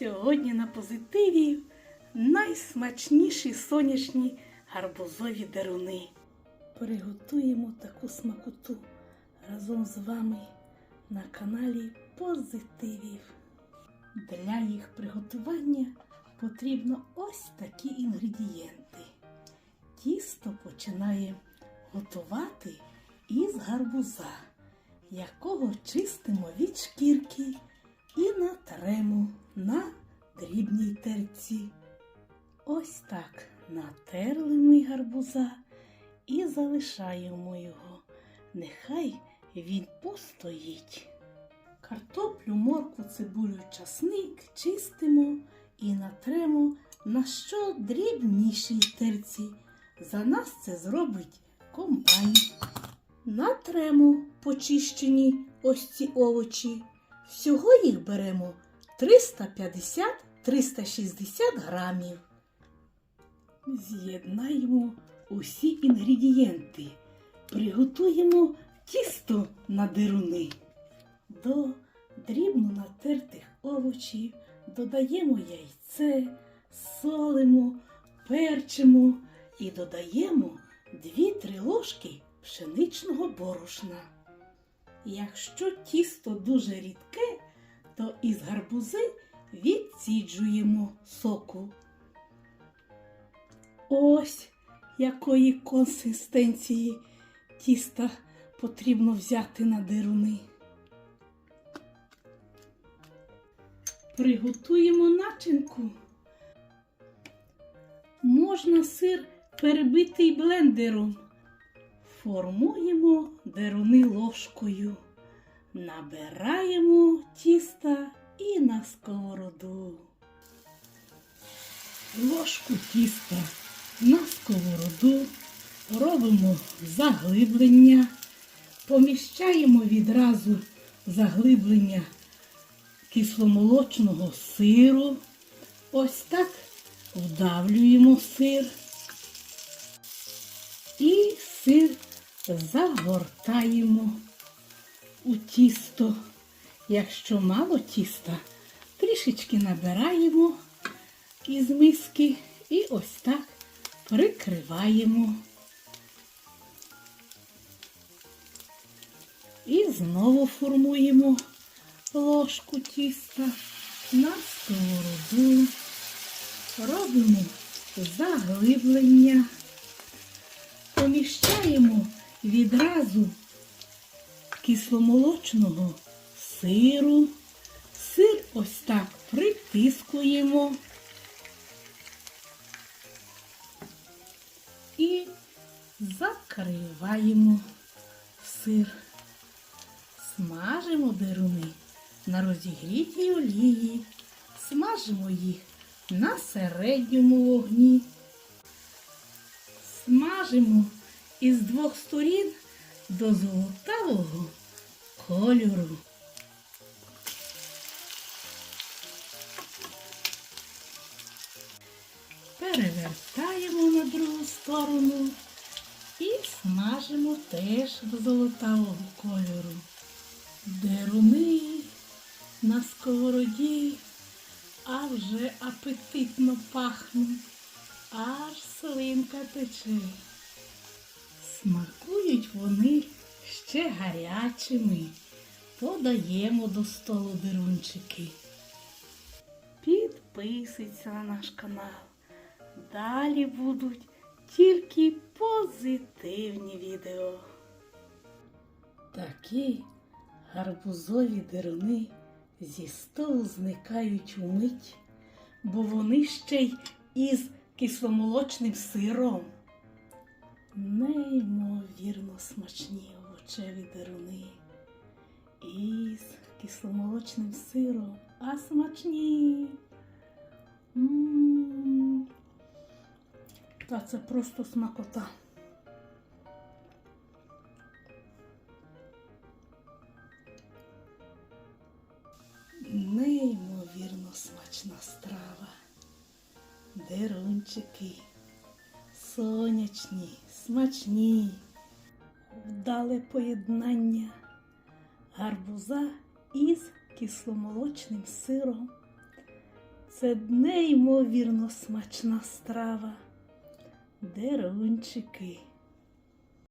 Сьогодні на позитиві найсмачніші сонячні гарбузові деруни. Приготуємо таку смакоту разом з вами на каналі Позитивів. Для їх приготування потрібно ось такі інгредієнти. Тісто починаємо готувати із гарбуза, якого чистимо від шкірки дрібній. Ось так натерли ми гарбуза і залишаємо його. Нехай він постоїть. Картоплю, морку, цибулю, часник чистимо і натремо на що дрібнішій терці. За нас це зробить комбайн. Натремо почищені ось ці овочі. Всього їх беремо 350-360 грамів. З'єднаємо усі інгредієнти. Приготуємо тісто на дируни. До дрібно натертих овочів додаємо яйце, солимо, перчимо і додаємо 2-3 ложки пшеничного борошна. Якщо тісто дуже рідке, то із гарбузи відсіджуємо соку. Ось якої консистенції тіста потрібно взяти на дируни. Приготуємо начинку. Можна сир перебитий блендером. Формуємо деруни ложкою, набираємо тіста і на сковороду. Ложку тіста на сковороду робимо заглиблення, поміщаємо відразу заглиблення кисломолочного сиру. Ось так вдавлюємо сир. І сир загортаємо у тісто. Якщо мало тіста, трішечки набираємо із миски і ось так прикриваємо. І знову формуємо ложку тіста на сковороду. Робимо заглиблення поміщаємо відразу кисломолочного сиру. Сир ось так притискуємо і закриваємо сир. Смажимо деруни на розігрітій олії, смажимо їх на середньому вогні смажимо із двох сторін до золотавого кольору. Перевертаємо на другу сторону і смажимо теж до золотавого кольору. Деруни на сковороді, а вже апетитно пахнуть аж слинка тече. Смакують вони ще гарячими. Подаємо до столу дирунчики. Підписуйся на наш канал. Далі будуть тільки позитивні відео. Такі гарбузові дируни зі столу зникають умить, бо вони ще й із кисломолочним сиром. Неймовірно смачні овочеві деруни. Із кисломолочним сиром, а смачні. М-м-м. Та це просто смакота. Неймовірно смачна страва дерунчики, сонячні, смачні, вдале поєднання гарбуза із кисломолочним сиром Це неймовірно смачна страва. Дерунчики.